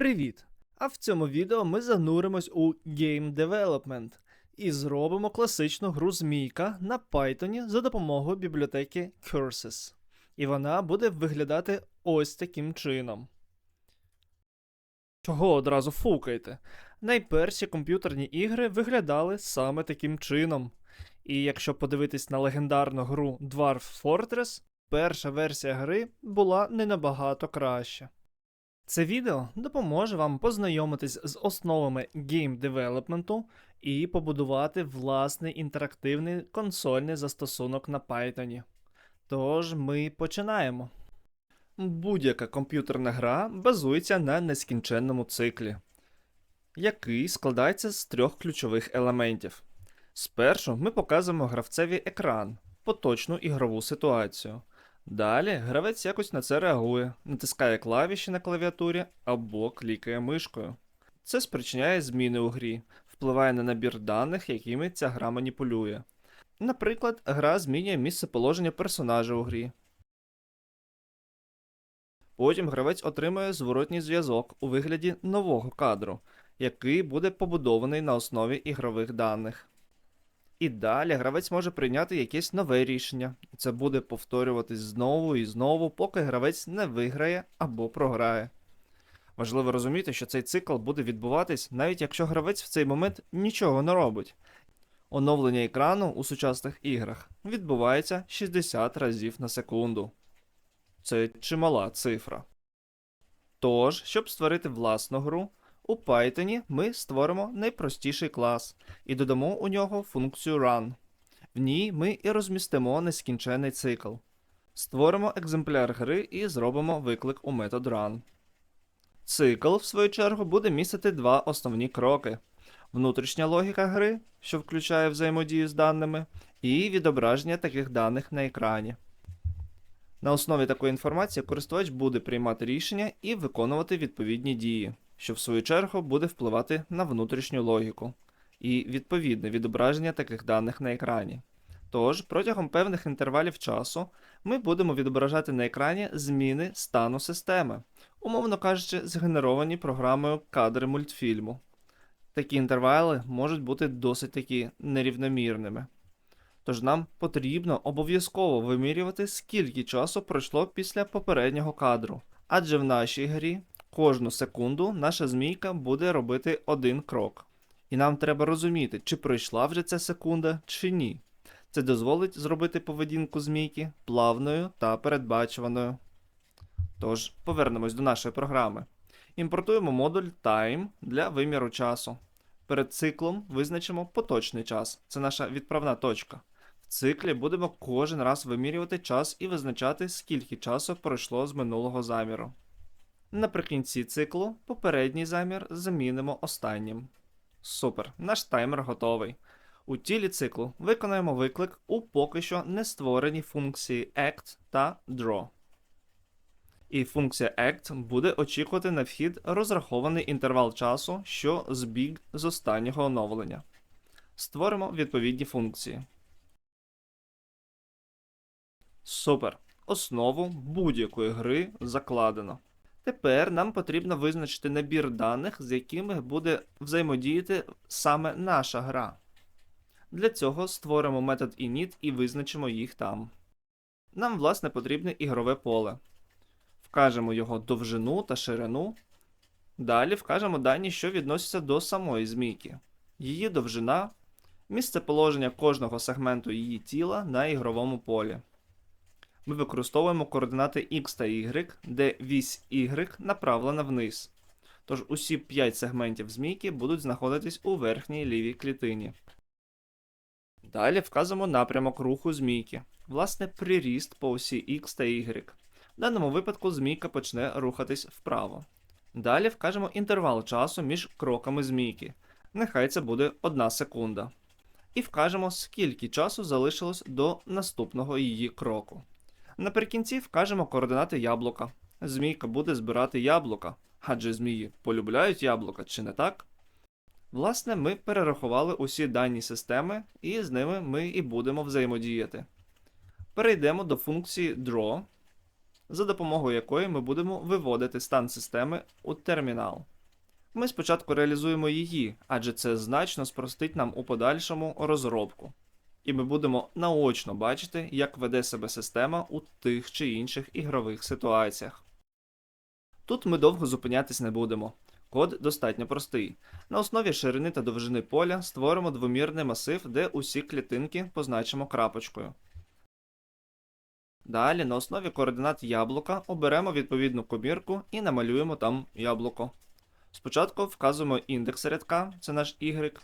Привіт! А в цьому відео ми зануримось у Game Development і зробимо класичну гру змійка на Python за допомогою бібліотеки Curses. І вона буде виглядати ось таким чином. Чого одразу фукаєте? Найперші комп'ютерні ігри виглядали саме таким чином. І якщо подивитись на легендарну гру Dwarf Fortress, перша версія гри була не набагато краща. Це відео допоможе вам познайомитись з основами гейм-девелопменту і побудувати власний інтерактивний консольний застосунок на Python. Тож ми починаємо. Будь-яка комп'ютерна гра базується на нескінченному циклі, який складається з трьох ключових елементів. Спершу ми показуємо гравцеві екран, поточну ігрову ситуацію. Далі гравець якось на це реагує, натискає клавіші на клавіатурі або клікає мишкою. Це спричиняє зміни у грі, впливає на набір даних, якими ця гра маніпулює. Наприклад, гра змінює місце положення персонажа у грі. Потім гравець отримує зворотній зв'язок у вигляді нового кадру, який буде побудований на основі ігрових даних. І далі гравець може прийняти якесь нове рішення. Це буде повторюватись знову і знову, поки гравець не виграє або програє. Важливо розуміти, що цей цикл буде відбуватись, навіть якщо гравець в цей момент нічого не робить. Оновлення екрану у сучасних іграх відбувається 60 разів на секунду. Це чимала цифра. Тож, щоб створити власну гру, у Python ми створимо найпростіший клас і додамо у нього функцію run. В ній ми і розмістимо нескінчений цикл. Створимо екземпляр гри і зробимо виклик у метод run. Цикл, в свою чергу, буде містити два основні кроки: внутрішня логіка гри, що включає взаємодію з даними, і відображення таких даних на екрані. На основі такої інформації користувач буде приймати рішення і виконувати відповідні дії, що в свою чергу буде впливати на внутрішню логіку і відповідне відображення таких даних на екрані. Тож, протягом певних інтервалів часу ми будемо відображати на екрані зміни стану системи, умовно кажучи, згенеровані програмою кадри мультфільму. Такі інтервали можуть бути досить таки нерівномірними. Тож нам потрібно обов'язково вимірювати, скільки часу пройшло після попереднього кадру. Адже в нашій грі кожну секунду наша змійка буде робити один крок. І нам треба розуміти, чи пройшла вже ця секунда, чи ні. Це дозволить зробити поведінку змійки плавною та передбачуваною. Тож, повернемось до нашої програми. Імпортуємо модуль Time для виміру часу. Перед циклом визначимо поточний час, це наша відправна точка. В циклі будемо кожен раз вимірювати час і визначати, скільки часу пройшло з минулого заміру. Наприкінці циклу попередній замір замінимо останнім. Супер, наш таймер готовий. У тілі циклу виконаємо виклик у поки що не створені функції act та draw. І функція act буде очікувати на вхід розрахований інтервал часу, що збіг з останнього оновлення. Створимо відповідні функції. Супер. Основу будь-якої гри закладено. Тепер нам потрібно визначити набір даних, з якими буде взаємодіяти саме наша гра. Для цього створимо метод init і визначимо їх там. Нам, власне, потрібне ігрове поле. Вкажемо його довжину та ширину. Далі вкажемо дані, що відносяться до самої змійки, її довжина, місце положення кожного сегменту її тіла на ігровому полі. Ми використовуємо координати X та Y, де вісь Y направлена вниз. Тож усі 5 сегментів змійки будуть знаходитись у верхній лівій клітині. Далі вказуємо напрямок руху змійки, власне, приріст по осі X та Y. В даному випадку змійка почне рухатись вправо. Далі вкажемо інтервал часу між кроками змійки. Нехай це буде 1 секунда. І вкажемо, скільки часу залишилось до наступного її кроку. Наприкінці вкажемо координати яблука. Змійка буде збирати яблука, адже змії полюбляють яблука, чи не так? Власне, ми перерахували усі дані системи, і з ними ми і будемо взаємодіяти. Перейдемо до функції draw за допомогою якої ми будемо виводити стан системи у термінал. Ми спочатку реалізуємо її, адже це значно спростить нам у подальшому розробку. І ми будемо наочно бачити, як веде себе система у тих чи інших ігрових ситуаціях. Тут ми довго зупинятись не будемо. Код достатньо простий. На основі ширини та довжини поля створимо двомірний масив, де усі клітинки позначимо крапочкою. Далі на основі координат яблука оберемо відповідну комірку і намалюємо там яблуко. Спочатку вказуємо індекс рядка, це наш y,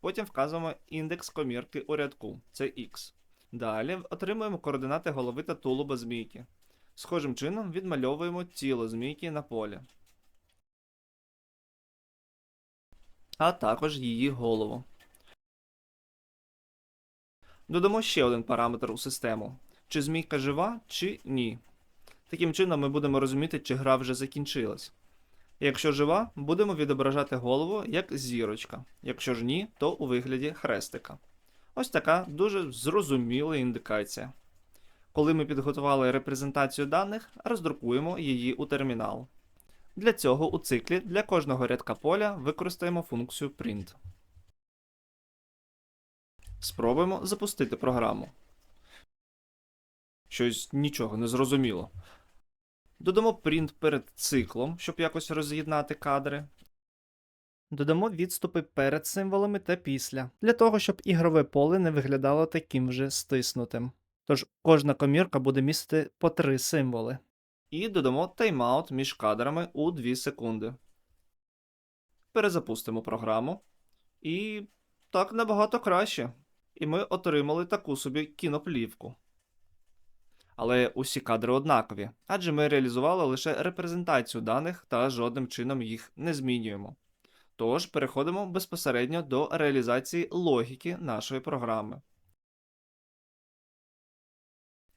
потім вказуємо індекс комірки у рядку, це x. Далі отримуємо координати голови та тулуба змійки. Схожим чином відмальовуємо тіло змійки на полі. А також її голову. Додамо ще один параметр у систему: чи змійка жива, чи ні. Таким чином ми будемо розуміти, чи гра вже закінчилась. Якщо жива, будемо відображати голову як зірочка. Якщо ж ні, то у вигляді хрестика. Ось така дуже зрозуміла індикація. Коли ми підготували репрезентацію даних, роздрукуємо її у термінал. Для цього у циклі для кожного рядка поля використаємо функцію print. Спробуємо запустити програму. Щось нічого не зрозуміло. Додамо print перед циклом, щоб якось роз'єднати кадри. Додамо відступи перед символами та після, для того, щоб ігрове поле не виглядало таким вже стиснутим. Тож кожна комірка буде містити по три символи. І додамо тайм-аут між кадрами у 2 секунди. Перезапустимо програму. І так набагато краще. І ми отримали таку собі кіноплівку. Але усі кадри однакові, адже ми реалізували лише репрезентацію даних та жодним чином їх не змінюємо. Тож переходимо безпосередньо до реалізації логіки нашої програми.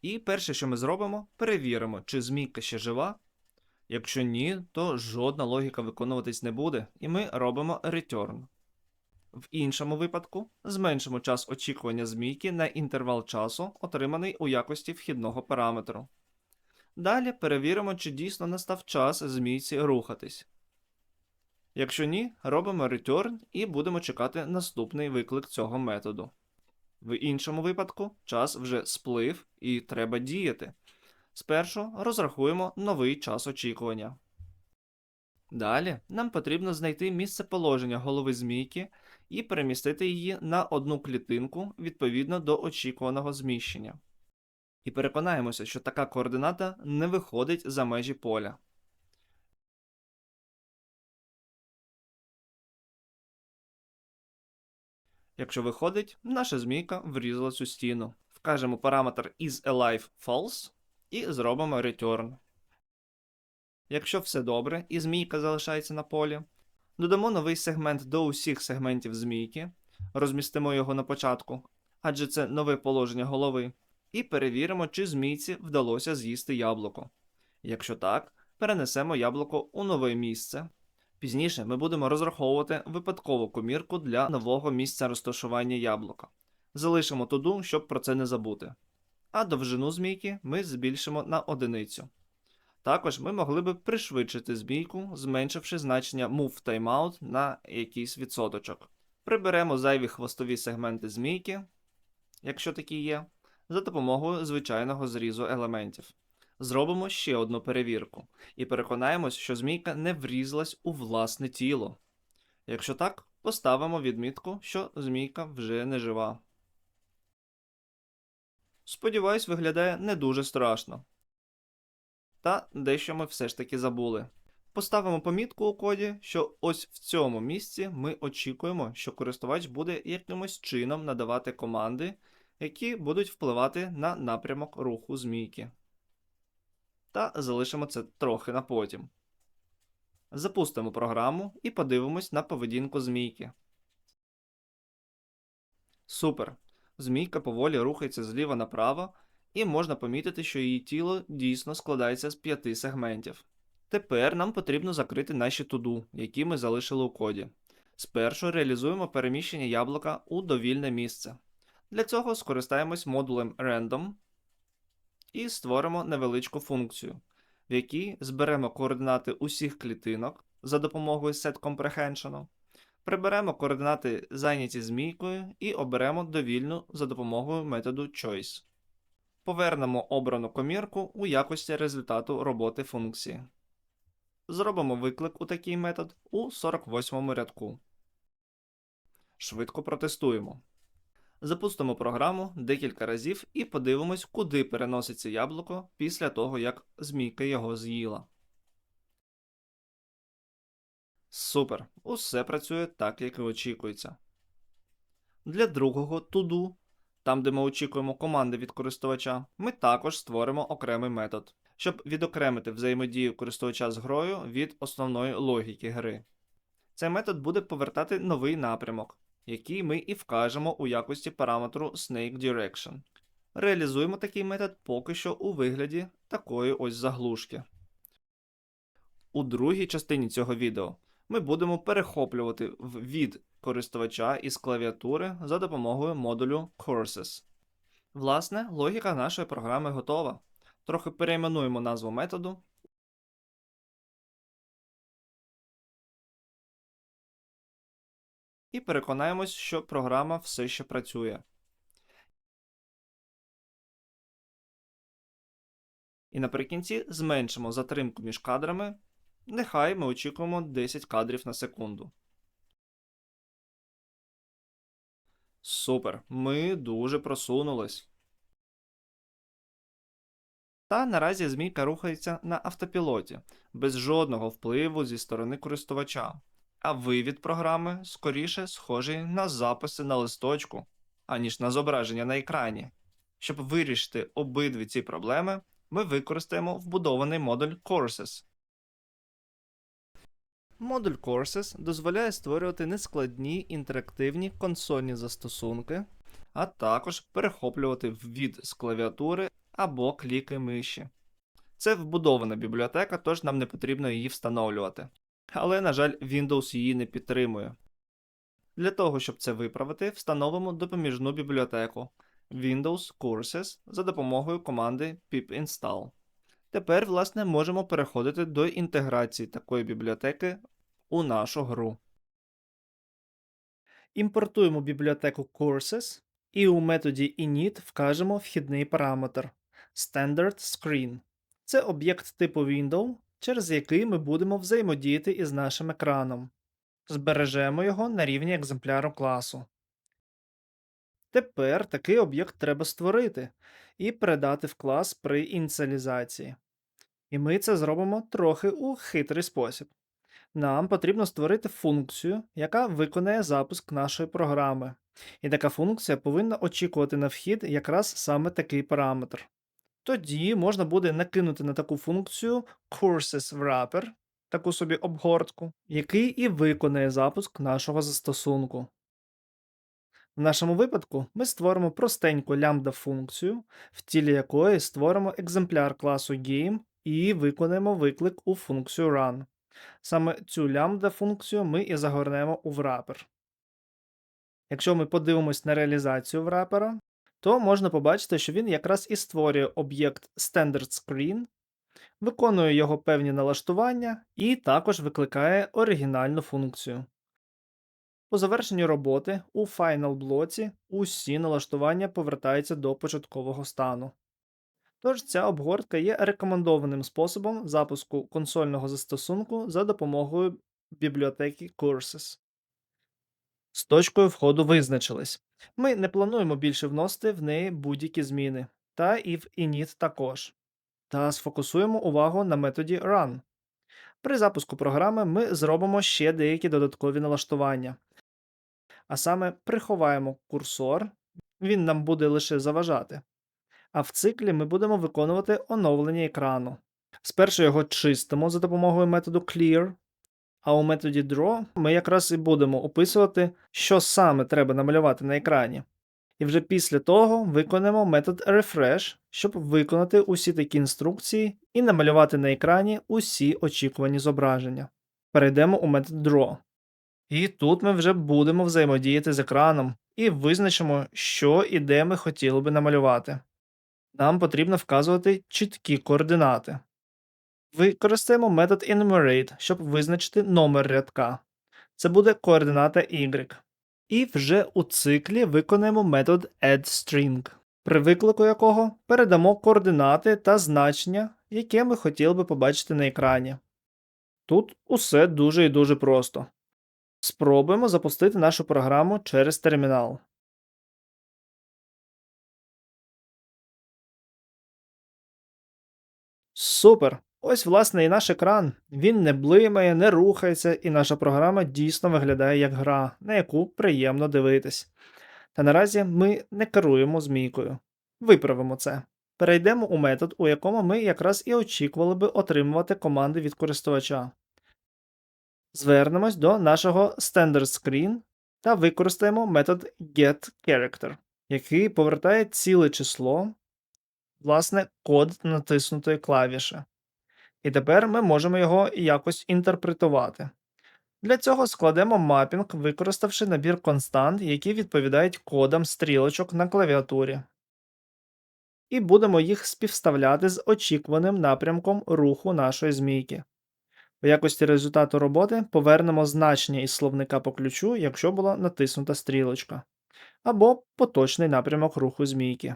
І перше, що ми зробимо, перевіримо, чи змійка ще жива. Якщо ні, то жодна логіка виконуватись не буде, і ми робимо return. В іншому випадку зменшимо час очікування змійки на інтервал часу, отриманий у якості вхідного параметру. Далі перевіримо, чи дійсно настав час змійці рухатись. Якщо ні, робимо return і будемо чекати наступний виклик цього методу. В іншому випадку час вже сплив і треба діяти. Спершу розрахуємо новий час очікування. Далі нам потрібно знайти місце положення голови змійки і перемістити її на одну клітинку відповідно до очікуваного зміщення. І переконаємося, що така координата не виходить за межі поля. Якщо виходить, наша змійка врізалась у стіну. Вкажемо параметр isAlive false і зробимо return. Якщо все добре і змійка залишається на полі, додамо новий сегмент до усіх сегментів змійки, розмістимо його на початку, адже це нове положення голови, і перевіримо, чи змійці вдалося з'їсти яблуко. Якщо так, перенесемо яблуко у нове місце. Пізніше ми будемо розраховувати випадкову комірку для нового місця розташування яблука. Залишимо туду, щоб про це не забути. А довжину змійки ми збільшимо на одиницю. Також ми могли би пришвидшити змійку, зменшивши значення move timeout на якийсь відсоточок. Приберемо зайві хвостові сегменти змійки, якщо такі є, за допомогою звичайного зрізу елементів. Зробимо ще одну перевірку і переконаємось, що змійка не врізалась у власне тіло. Якщо так, поставимо відмітку, що змійка вже не жива. Сподіваюсь, виглядає не дуже страшно. Та дещо ми все ж таки забули. Поставимо помітку у коді, що ось в цьому місці ми очікуємо, що користувач буде якимось чином надавати команди, які будуть впливати на напрямок руху змійки. Та залишимо це трохи на потім. Запустимо програму і подивимось на поведінку змійки. Супер. Змійка поволі рухається зліва направо, і можна помітити, що її тіло дійсно складається з п'яти сегментів. Тепер нам потрібно закрити наші туду, які ми залишили у коді. Спершу реалізуємо переміщення яблука у довільне місце. Для цього скористаємось модулем random і створимо невеличку функцію. в якій зберемо координати усіх клітинок за допомогою setComprehension, приберемо координати зайняті змійкою і оберемо довільну за допомогою методу choice. Повернемо обрану комірку у якості результату роботи функції. Зробимо виклик у такий метод у 48 рядку. Швидко протестуємо. Запустимо програму декілька разів і подивимось, куди переноситься яблуко після того, як змійка його з'їла. Супер! Усе працює так, як і очікується. Для другого туду, там де ми очікуємо команди від користувача, ми також створимо окремий метод, щоб відокремити взаємодію користувача з грою від основної логіки гри. Цей метод буде повертати новий напрямок, який ми і вкажемо у якості параметру Snake Direction. Реалізуємо такий метод поки що у вигляді такої ось заглушки. У другій частині цього відео ми будемо перехоплювати від користувача із клавіатури за допомогою модулю Courses. Власне, логіка нашої програми готова. Трохи перейменуємо назву методу. І переконаємось, що програма все ще працює. І наприкінці зменшимо затримку між кадрами. Нехай ми очікуємо 10 кадрів на секунду. Супер. Ми дуже просунулись. Та наразі змійка рухається на автопілоті, без жодного впливу зі сторони користувача. А вивід програми скоріше схожий на записи на листочку, аніж на зображення на екрані. Щоб вирішити обидві ці проблеми, ми використаємо вбудований модуль Courses. Модуль Courses дозволяє створювати нескладні інтерактивні консольні застосунки, а також перехоплювати ввід з клавіатури або кліки миші. Це вбудована бібліотека, тож нам не потрібно її встановлювати. Але, на жаль, Windows її не підтримує. Для того, щоб це виправити, встановимо допоміжну бібліотеку Windows Courses за допомогою команди pip-install. Тепер, власне, можемо переходити до інтеграції такої бібліотеки у нашу гру. Імпортуємо бібліотеку Courses і у методі init вкажемо вхідний параметр Standard Screen. Це об'єкт типу Window, через який ми будемо взаємодіяти із нашим екраном. Збережемо його на рівні екземпляру класу. Тепер такий об'єкт треба створити і передати в клас при ініціалізації. І ми це зробимо трохи у хитрий спосіб. Нам потрібно створити функцію, яка виконає запуск нашої програми. І така функція повинна очікувати на вхід якраз саме такий параметр. Тоді можна буде накинути на таку функцію Courses Wrapper, таку собі обгортку, який і виконає запуск нашого застосунку. В нашому випадку ми створимо простеньку лямбда функцію, в тілі якої створимо екземпляр класу Game і виконаємо виклик у функцію run. Саме цю лямбда функцію ми і загорнемо у wrapper. Якщо ми подивимось на реалізацію wrapper, то можна побачити, що він якраз і створює об'єкт StandardScreen, виконує його певні налаштування і також викликає оригінальну функцію. По завершенню роботи у Final блоці усі налаштування повертаються до початкового стану. Тож ця обгортка є рекомендованим способом запуску консольного застосунку за допомогою бібліотеки Courses. З точкою входу визначились. Ми не плануємо більше вносити в неї будь-які зміни, та і в init також. Та сфокусуємо увагу на методі run. При запуску програми ми зробимо ще деякі додаткові налаштування. А саме приховаємо курсор, він нам буде лише заважати. А в циклі ми будемо виконувати оновлення екрану. Спершу його чистимо за допомогою методу clear, а у методі draw ми якраз і будемо описувати, що саме треба намалювати на екрані. І вже після того виконаємо метод refresh, щоб виконати усі такі інструкції і намалювати на екрані усі очікувані зображення. Перейдемо у метод draw. І тут ми вже будемо взаємодіяти з екраном і визначимо, що і де ми хотіли би намалювати. Нам потрібно вказувати чіткі координати. Використаємо метод enumerate, щоб визначити номер рядка. Це буде координата y. І вже у циклі виконаємо метод addString, при виклику якого передамо координати та значення, яке ми хотіли би побачити на екрані. Тут усе дуже і дуже просто. Спробуємо запустити нашу програму через термінал. Супер! Ось, власне, і наш екран. Він не блимає, не рухається, і наша програма дійсно виглядає як гра, на яку приємно дивитись. Та наразі ми не керуємо змійкою. Виправимо це. Перейдемо у метод, у якому ми якраз і очікували би отримувати команди від користувача. Звернемось до нашого StandardScreen та використаємо метод getCharacter, який повертає ціле число, власне, код натиснутої клавіші. І тепер ми можемо його якось інтерпретувати. Для цього складемо мапінг, використавши набір констант, які відповідають кодам стрілочок на клавіатурі. І будемо їх співставляти з очікуваним напрямком руху нашої змійки. В якості результату роботи повернемо значення із словника по ключу, якщо була натиснута стрілочка, або поточний напрямок руху змійки.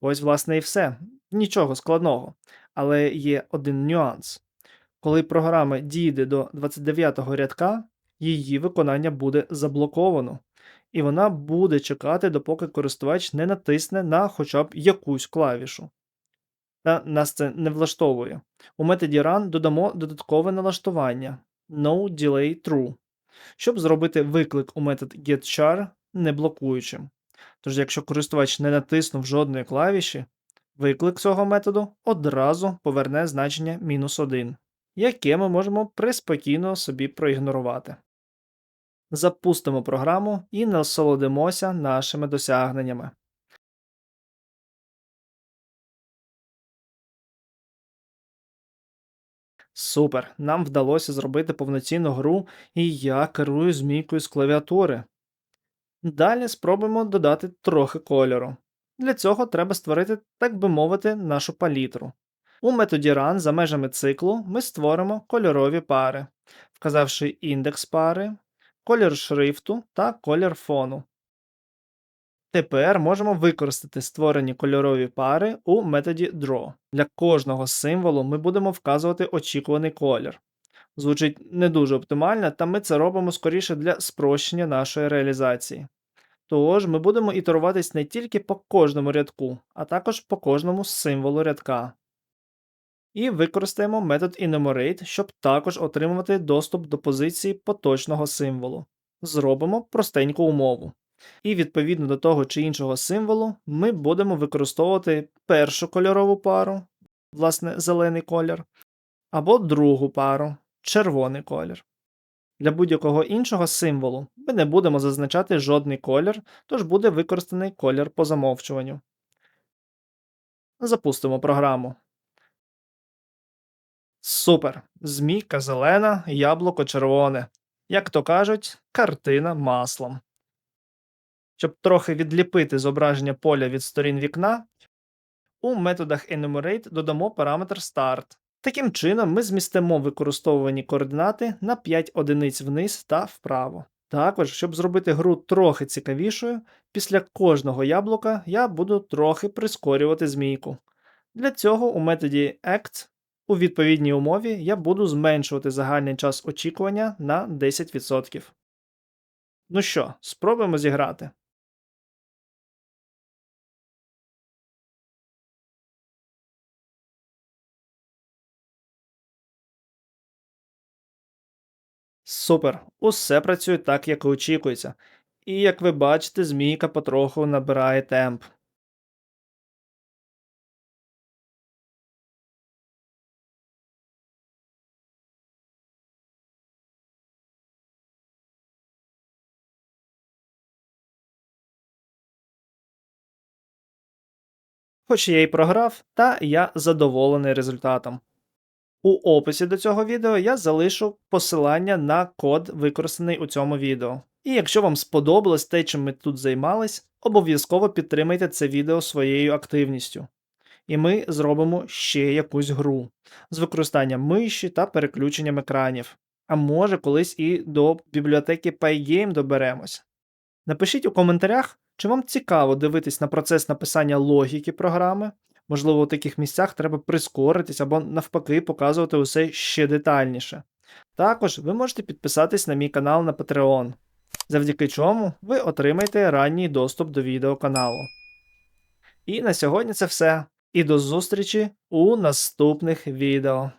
Ось, власне, і все. Нічого складного. Але є один нюанс. Коли програма дійде до 29-го рядка, її виконання буде заблоковано, і вона буде чекати, допоки користувач не натисне на хоча б якусь клавішу. Та нас це не влаштовує. У методі run додамо додаткове налаштування no delay true, щоб зробити виклик у метод getChar не блокуючим. Тож, якщо користувач не натиснув жодної клавіші, виклик цього методу одразу поверне значення мінус 1, яке ми можемо приспокійно собі проігнорувати. Запустимо програму і насолодимося нашими досягненнями. Супер! Нам вдалося зробити повноцінну гру, і я керую змійкою з клавіатури. Далі спробуємо додати трохи кольору. Для цього треба створити, так би мовити, нашу палітру. У методі run за межами циклу ми створимо кольорові пари, вказавши індекс пари, колір шрифту та колір фону. Тепер можемо використати створені кольорові пари у методі draw. Для кожного символу ми будемо вказувати очікуваний колір. Звучить не дуже оптимально, та ми це робимо скоріше для спрощення нашої реалізації. Тож ми будемо ітеруватись не тільки по кожному рядку, а також по кожному символу рядка. І використаємо метод enumerate, щоб також отримувати доступ до позиції поточного символу. Зробимо простеньку умову. І відповідно до того чи іншого символу ми будемо використовувати першу кольорову пару, власне, зелений колір, або другу пару червоний колір. Для будь-якого іншого символу ми не будемо зазначати жодний колір, тож буде використаний колір по замовчуванню. Запустимо програму. Супер! Змійка зелена, яблуко червоне. Як то кажуть, картина маслом. Щоб трохи відліпити зображення поля від сторін вікна, у методах enumerate додамо параметр start. Таким чином, ми змістимо використовувані координати на 5 одиниць вниз та вправо. Також, щоб зробити гру трохи цікавішою, після кожного яблука я буду трохи прискорювати змійку. Для цього у методі act у відповідній умові я буду зменшувати загальний час очікування на 10%. Ну що, спробуємо зіграти. Супер, усе працює так, як і очікується. І як ви бачите, змійка потроху набирає темп. Хоч я й програв, та я задоволений результатом. У описі до цього відео я залишу посилання на код, використаний у цьому відео. І якщо вам сподобалось те, чим ми тут займались, обов'язково підтримайте це відео своєю активністю. і ми зробимо ще якусь гру з використанням миші та переключенням екранів. А може, колись і до бібліотеки Pygame доберемось. Напишіть у коментарях, чи вам цікаво дивитись на процес написання логіки програми. Можливо, у таких місцях треба прискоритись або навпаки показувати усе ще детальніше. Також ви можете підписатись на мій канал на Patreon, завдяки чому ви отримаєте ранній доступ до відеоканалу. І на сьогодні це все. І до зустрічі у наступних відео.